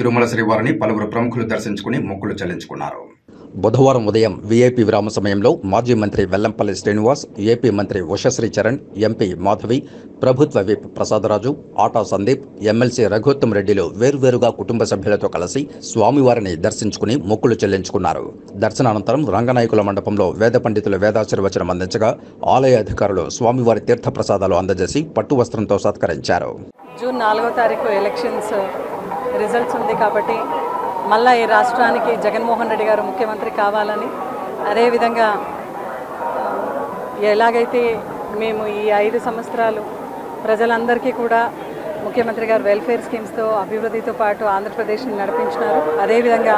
తిరుమల శ్రీవారిని పలువురు ప్రముఖులు దర్శించుకుని మొక్కులు చెల్లించుకున్నారు. బుధవారం ఉదయం వీఐపీ విరామ సమయంలో మాజీ మంత్రి వెల్లంపల్లి శ్రీనివాస్ ఏపీ మంత్రి ఉషశ్రీ చరణ్ ఎంపీ మాధవి ప్రభుత్వ విప్ ప్రసాదరాజు ఆటా సందీప్ ఎమ్మెల్సీ రఘుత్తం రెడ్డిలు వేర్వేరుగా కుటుంబ సభ్యులతో కలిసి స్వామివారిని దర్శించుకుని మొక్కులు చెల్లించుకున్నారు. దర్శనానంతరం రంగనాయకుల మండపంలో వేద పండితులు వేదాశీర్వచనం అందించగా ఆలయ అధికారులు స్వామివారి తీర్థప్రసాదాలు అందజేసి పట్టు వస్త్రంతో సత్కరించారు. జూన్ నాలుగో తారీఖు ఎలక్షన్స్ రిజల్ట్స్ ఉంది కాబట్టి మళ్ళా ఈ రాష్ట్రానికి జగన్మోహన్ రెడ్డి గారు ముఖ్యమంత్రి కావాలని అదేవిధంగా ఎలాగైతే మేము ఈ ఐదు సంవత్సరాలు ప్రజలందరికీ కూడా ముఖ్యమంత్రి గారు వెల్ఫేర్ స్కీమ్స్తో అభివృద్ధితో పాటు ఆంధ్రప్రదేశ్ని నడిపించినారు. అదేవిధంగా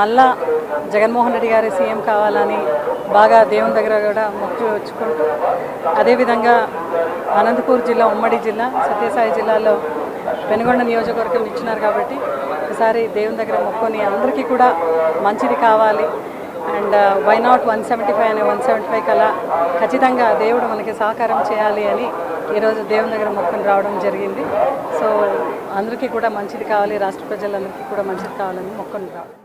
మళ్ళా జగన్మోహన్ రెడ్డి గారి సీఎం కావాలని బాగా దేవుని దగ్గర కూడా మొక్కు వచ్చుకుంటూ అదేవిధంగా అనంతపూర్ జిల్లా ఉమ్మడి జిల్లా సత్యసాయి జిల్లాలో పెనుగొండ నియోజకవర్గం ఇచ్చినారు కాబట్టి ఒకసారి దేవుని దగ్గర మొక్కుని అందరికీ కూడా మంచిది కావాలి. And why not one seventy five అనే వన్ సెవెంటీ ఫైవ్ కల ఖచ్చితంగా దేవుడు మనకి సహకారం చేయాలి అని ఈరోజు దేవుని దగ్గర మొక్కుని రావడం జరిగింది. సో అందరికీ కూడా మంచిది కావాలి. రాష్ట్ర ప్రజలందరికీ కూడా మంచిది కావాలని మొక్కుని రావడం